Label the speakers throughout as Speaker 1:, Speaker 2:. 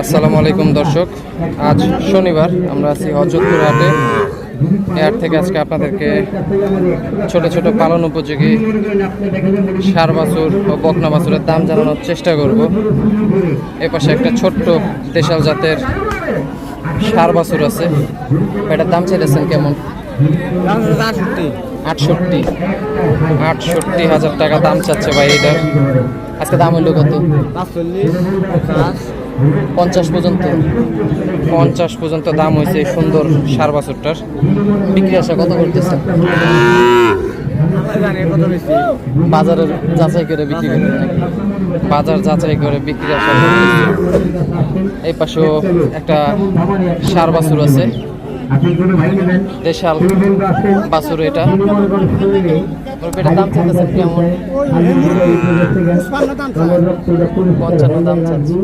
Speaker 1: আসসালামু আলাইকুম দর্শক, আজ শনিবার, আমরা আছি হজরতপুর হাটে হাট থেকে আজকে আপনাদেরকে ছোট ছোট পালন উপযোগী সার বাছুর ও বকনা বাছুরের দাম জানানোর চেষ্টা করব। এ পাশে একটা ছোট্ট দেশাল জাতের সার বাছুর আছে। এটার দাম চাইতেছেন কেমন? আটষট্টি। আটষট্টি হাজার টাকা দাম চাচ্ছে ভাই এটার। আজকে দাম হইল কত? পঞ্চাশ পর্যন্ত পঞ্চাশ পর্যন্ত দাম হয়েছে এই সুন্দর সার বাছুরটার। বিক্রি আসা কত করতেছে? বাজারের যাচাই করে বিক্রি বাজার যাচাই করে বিক্রি আসা। এই পাশেও একটা সার বাছুর আছে। দেশাল বাছুর এটা। ওর পেটের দাম চাইতেছেন কেমন? পঞ্চান্ন দাম চাচ্ছি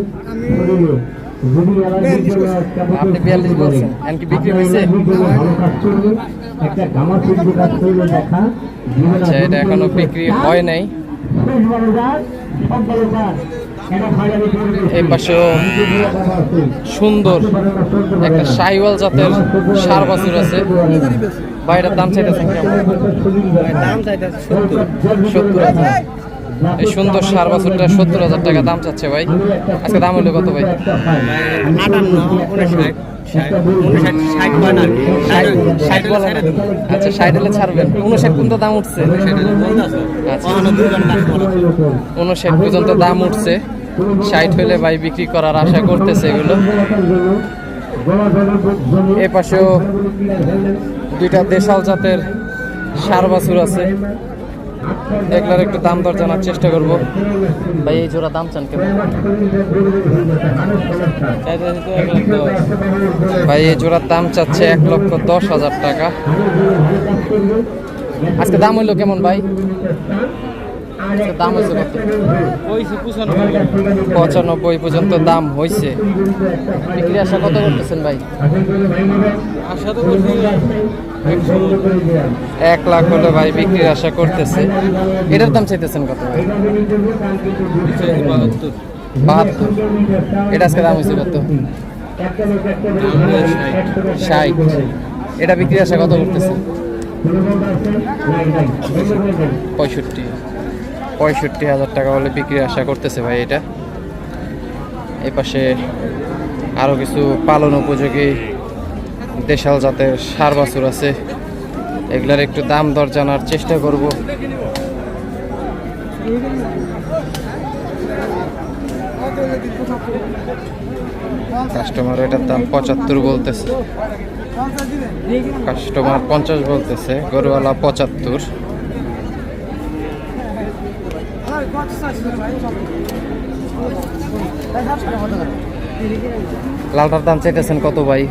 Speaker 1: আপনি বিয়াল্লিশ বলছেন। এমনকি বিক্রি হয়েছে? আচ্ছা এটা এখনও বিক্রি হয় নাই। এই পাশেও সুন্দর একটা সাইওয়াল জাতের সার বাছুর আছে। বাইরের দাম চাইতেছেন কেমন? সত্তর এই সুন্দর সার বাছুরটা সত্তর হাজার টাকা দাম চাচ্ছে ভাই। আজকে দাম হলো কত ভাই? বলেন আচ্ছা ছাড়বেন। দাম উঠছে। আচ্ছা। পর্যন্ত দাম উঠছে। হলে ভাই বিক্রি করার আশা করতেছে এগুলো। এ পাশেও দুইটা দেশাল জাতের সার বাছুর আছে। এগুলার একটু দাম দর জানার চেষ্টা করব। ভাই এই জোড়া দাম চান কেমন? ভাই এই জোড়ার দাম চাচ্ছে এক লক্ষ দশ হাজার টাকা। আজকে দাম হইল কেমন ভাই? দাম হয়েছে কত? পঁচানব্বই পর্যন্ত দাম হয়েছে। বিক্রি আশা কত করতেছেন ভাই? এক লাখ হলে ভাই বিক্রির আশা করতেছে। এটার দাম চাইতেছেন কত ভাই? বাহাত্তর। এটা আজকে দাম হয়েছে কত? ষাট। এটা বিক্রি আশা কত করতেছে পঁয়ষট্টি। পঁয়ষট্টি হাজার টাকা হলে বিক্রি আশা করতেছে ভাই এটা। এই পাশে আরও কিছু পালন উপযোগী দেশাল জাতের সার বাছুর আছে। এগুলার একটু দাম দর জানার চেষ্টা করব। কাস্টমার এটার দাম পঁচাত্তর বলতেছে। কাস্টমার পঞ্চাশ বলতেছে, গরুওয়ালা পঁচাত্তর। লালটার দাম চাইতেছেন কত ভাই?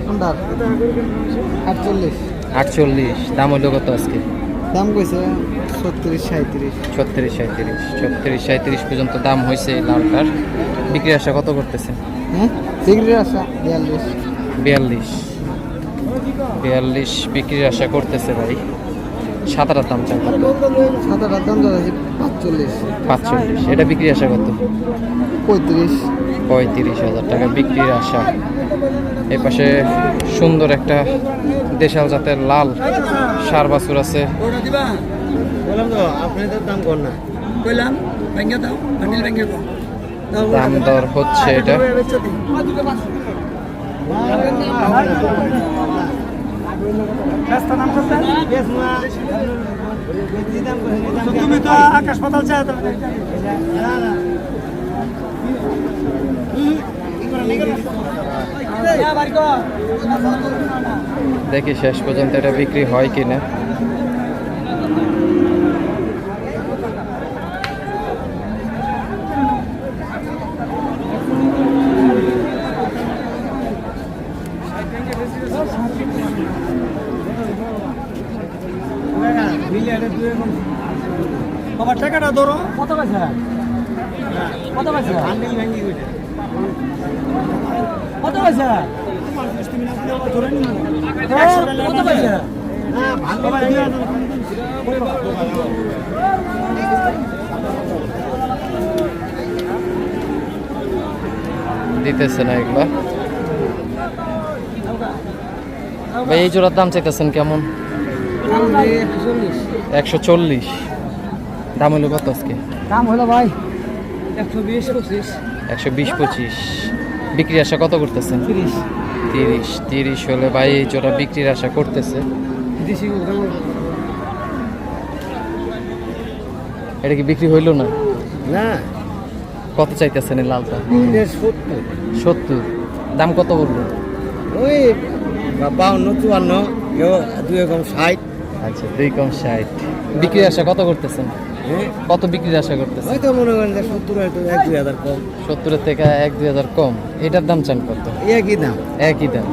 Speaker 2: আটচল্লিশ।
Speaker 1: আটচল্লিশ। দাম হইল কত আজকে?
Speaker 2: দাম কইছে ছত্রিশ সাঁত্রিশ
Speaker 1: ছত্রিশ সাঁত্রিশ ছত্রিশ সাঁত্রিশ পর্যন্ত দাম হয়েছে লালটার বিক্রি আসা কত করতেছেন?
Speaker 2: হ্যাঁ? আসা বিয়াল্লিশ।
Speaker 1: বিয়াল্লিশ। বিয়াল্লিশ বিক্রির আশা করতেছে ভাই। সাতাটার দাম চান কত?
Speaker 2: সাত আটার দাম যাচ্ছে পাঁচচল্লিশ।
Speaker 1: পাঁচচল্লিশ। এটা বিক্রি আশা কত?
Speaker 2: পঁয়ত্রিশ।
Speaker 1: পঁয়ত্রিশ হাজার টাকা বিক্রির আশা। এ পাশে সুন্দর একটা দেশাল জাতের লাল সার বাছুর আছে।
Speaker 2: বললাম দাম কর না। কইলাম তুমি তো চাই
Speaker 1: দেখি শেষ পর্যন্ত এটা বিক্রি হয় কিনা।
Speaker 2: ধরো। কত পয়সা কত পয়সা কত পয়সা কত পয়সা
Speaker 1: দিতেছে না এগুলা ভাই এই জোড়ার দাম চাইতেছেন কেমন? একশো চল্লিশ। দাম হলো কত আজকে?
Speaker 2: দাম হলো ভাই একশো বিশ পঁচিশ।
Speaker 1: একশো বিশ পঁচিশ। বিক্রি আশা কত করতেছেন?
Speaker 2: তিরিশ।
Speaker 1: তিরিশ তিরিশ হলে ভাই এই জোড়া বিক্রির আশা করতেছে। এটা কি বিক্রি হইল না?
Speaker 2: না।
Speaker 1: কত চাইতেছেন এই লালটা?
Speaker 2: সত্তর।
Speaker 1: দাম কত বলল?
Speaker 2: ওই বাউন্ন চুয়ান্ন কেউ দুই রকম ষাট।
Speaker 1: আচ্ছা দুই কম ষাট। বিক্রি আশা কত করতেছেন? কত বিক্রির আশা করতেছেন?
Speaker 2: হয়তো মনে করেন যে সত্তর এক দুই হাজার কম।
Speaker 1: সত্তরের থেকে এক দুই হাজার কম। এটার দাম চান কত?
Speaker 2: একই দাম।
Speaker 1: একই দাম।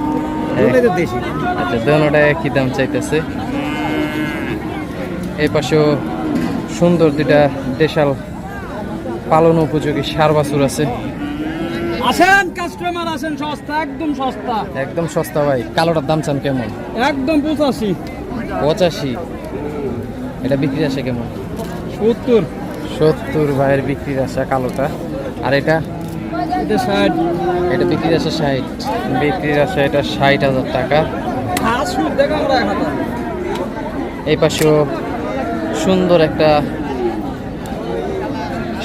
Speaker 2: দেশি।
Speaker 1: আচ্ছা দোনোটা একই দাম চাইতেছে। এই পাশেও সুন্দর দুটা দেশাল পালন উপযোগী সার বাছুর আছে।
Speaker 3: আসেন কাস্টমার আসেন সস্তা একদম সস্তা।
Speaker 1: একদম সস্তা ভাই। কালোটার দাম চান কেমন?
Speaker 3: একদম পঁচাশি।
Speaker 1: পঁচাশি। এটা বিক্রি আসে কেমন?
Speaker 3: সত্তর।
Speaker 1: সত্তর ভাইয়ের বিক্রির আসা কালোটা। আর এটা?
Speaker 3: এটা ষাট।
Speaker 1: এটা বিক্রির আসা ষাট। বিক্রির আসা এটা ষাট হাজার টাকা। এই পাশেও সুন্দর একটা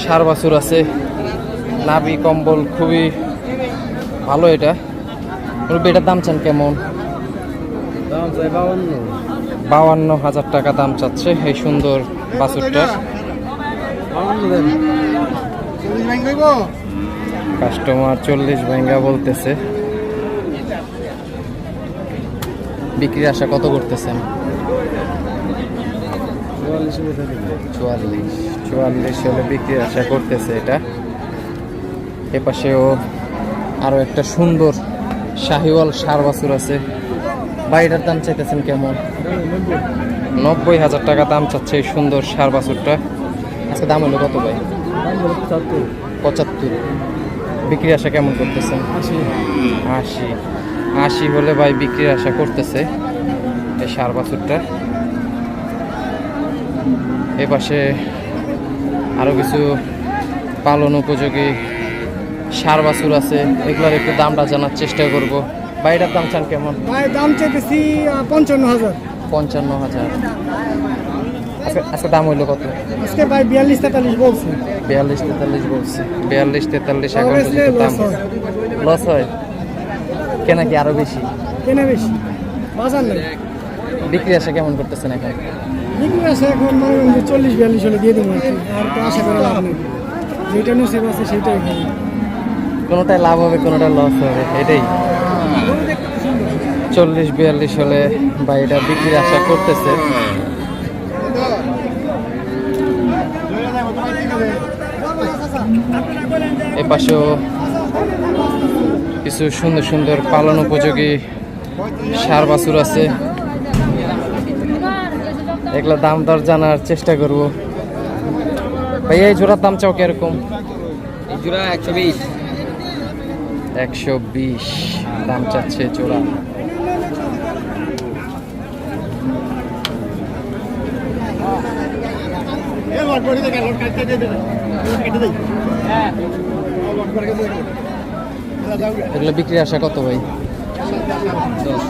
Speaker 1: সার বাছুর আছে। নাভি কম্বল খুবই ভালো এটা। এটার দাম চান কেমন?
Speaker 2: দাম চাই বাউন্ন।
Speaker 1: বাউান্ন হাজার টাকা দাম চাচ্ছে এই সুন্দর বাছুরটা কাস্টমার চল্লিশ ভেঙ্গা বলতেছে। বিক্রির আশা কত করতেছেন?
Speaker 2: চুয়াল্লিশ।
Speaker 1: চুয়াল্লিশ হলে বিক্রির আশা করতেছে এটা। এপাশেও আরও একটা সুন্দর শাহিওয়াল সার বাছুর আছে। বাইরের দাম চাইতেছেন কেমন? নব্বই হাজার টাকা দাম চাচ্ছে এই সুন্দর সার বাছুরটা। আজকে দাম হলো কত ভাই?
Speaker 2: পঁচাত্তর।
Speaker 1: বিক্রি আশা কেমন করতেছেন?
Speaker 2: আশি।
Speaker 1: আশি। আশি হলে ভাই বিক্রির আশা করতেছে এই সার বাছুরটা। এ পাশে আরও কিছু পালন উপযোগী সার বাছুর আছে এগুলোর একটু দামটা জানার চেষ্টা করব। বাইরের দাম চান কেমন?
Speaker 3: ভাই দাম চাইতেছি পঞ্চান্ন হাজার।
Speaker 1: পঞ্চান্ন হাজার। আজকে দাম হইল কত?
Speaker 3: আজকে ভাই বিয়াল্লিশ তেতাল্লিশ বলছি।
Speaker 1: বিয়াল্লিশ তেতাল্লিশ বলছি। বিয়াল্লিশ তেতাল্লিশ এখন দাম লস হয়। কেন কি আরও বেশি?
Speaker 3: কেনে বেশি। বাজার নেই।
Speaker 1: বিক্রি আসা কেমন করতেছেন এখন?
Speaker 3: বিক্রি আছে এখন মনে চল্লিশ বিয়াল্লিশ হলে দিয়ে দেবো আর তো আশা করে লাভ নেই। যেটা নসিব আছে সেটাই
Speaker 1: কোনোটায় লাভ হবে কোনোটা লস হবে এটাই। চল্লিশ বিয়াল্লিশ হলে বা এটা বিক্রির আশা করতেছে। এ পাশেও কিছু সুন্দর সুন্দর পালন উপযোগী সার বাছুর আছে। এগুলো দাম দর জানার চেষ্টা করব। ভাইয়া এই জোড়ার দাম চাও কীরকম?
Speaker 2: জোড়া একশো বিশ।
Speaker 1: একশো বিশ দাম চাচ্ছে জোড়া। এগুলো বিক্রি আসা কত ভাই? দশ।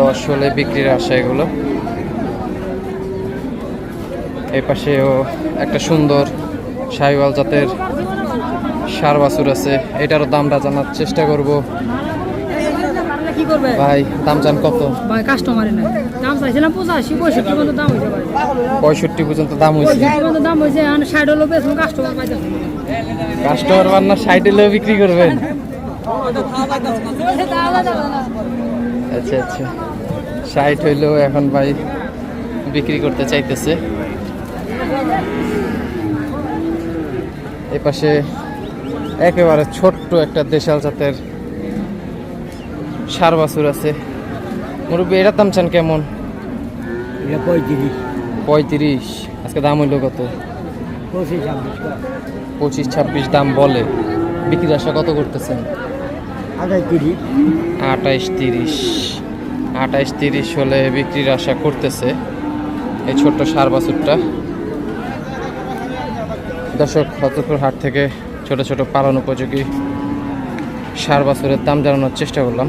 Speaker 1: দশ হলে বিক্রির আশা এগুলো। এই পাশেও একটা সুন্দর সাহিওয়াল জাতের সার বাছুর আছে। এটারও দামটা জানার চেষ্টা করব।
Speaker 4: কি করবে?
Speaker 1: ভাই দাম চান কত?
Speaker 4: ভাই কাস্টমারে নাই। দাম চাইছিলাম পঁচাশি পঁয়ষট্টি পর্যন্ত দাম হয়েছে ভাই।
Speaker 1: পঁয়ষট্টি পর্যন্ত দাম হয়েছে
Speaker 4: পর্যন্ত দাম হয়েছে এখন ষাট হলো বেশ কাস্টমার পাইতেছে
Speaker 1: কাস্টমার বান্না ষাট হলেও বিক্রি করবেন আচ্ছা আচ্ছা। ষাট হইলেও এখন ভাই বিক্রি করতে চাইতেছে। এপাশে একেবারে ছোট্ট একটা দেশাল জাতের সার বাছুর আছে। মুরব্বী এটার দাম চান কেমন?
Speaker 2: পঁয়ত্রিশ।
Speaker 1: পঁয়ত্রিশ। আজকে দাম হইল কত?
Speaker 2: পঁচিশ ছাব্বিশ।
Speaker 1: দাম বলে। বিক্রির আশা কত করতেছেন?
Speaker 2: আঠাশ
Speaker 1: তিরিশ। আঠাইশ তিরিশ। হলে বিক্রির আশা করতেছে এই ছোট্ট সার বাছুরটা। দর্শক হতপুর হাট থেকে ছোট ছোট পালন উপযোগী সার বাছুরের দাম জানানোর চেষ্টা করলাম।